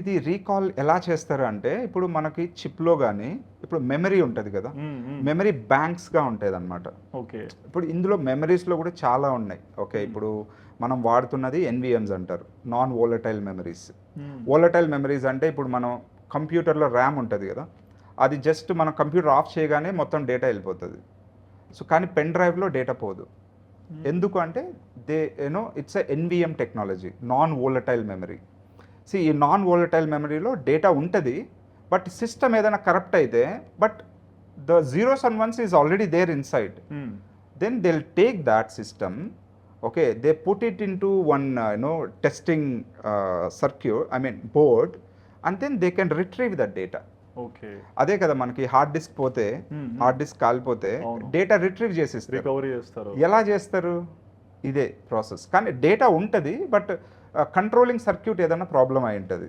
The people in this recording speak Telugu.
ఇది రీకాల్ ఎలా చేస్తారు అంటే ఇప్పుడు మనకి చిప్లో కానీ ఇప్పుడు మెమరీ ఉంటుంది కదా మెమరీ బ్యాంక్స్గా ఉంటుంది అనమాట ఓకే. ఇప్పుడు ఇందులో మెమరీస్లో కూడా చాలా ఉన్నాయి. ఓకే ఇప్పుడు మనం వాడుతున్నది ఎన్విఎమ్స్ అంటారు non volatile memories. Volatile memories అంటే ఇప్పుడు మనం కంప్యూటర్లో ర్యామ్ ఉంటుంది కదా అది జస్ట్ మనం కంప్యూటర్ ఆఫ్ చేయగానే మొత్తం డేటా వెళ్ళిపోతుంది. సో కానీ పెన్ డ్రైవ్లో డేటా పోదు. ఎందుకు అంటే they you know it's NVM technology non volatile memory. See ఈ నాన్ వోలటైల్ మెమరీలో డేటా ఉంటుంది బట్ సిస్టమ్ ఏదైనా కరప్ట్ అయితే but the zeros and ones is already there inside then they'll take that system okay they put it into one you know testing circuit I mean board and then they can retrieve that data okay అదే కదా మనకి హార్డ్ డిస్క్ పోతే hmm, hmm. హార్డ్ డిస్క్ కాలిపోతే డేటా రిట్రీవ్ చేసేస్తారు. రికవరీ చేస్తారు. ఎలా చేస్తారు? ఇదే ప్రాసెస్. కానీ డేటా ఉంటుంది బట్ కంట్రోలింగ్ సర్క్యూట్ ఏదైనా ప్రాబ్లం అయి ఉంటుంది.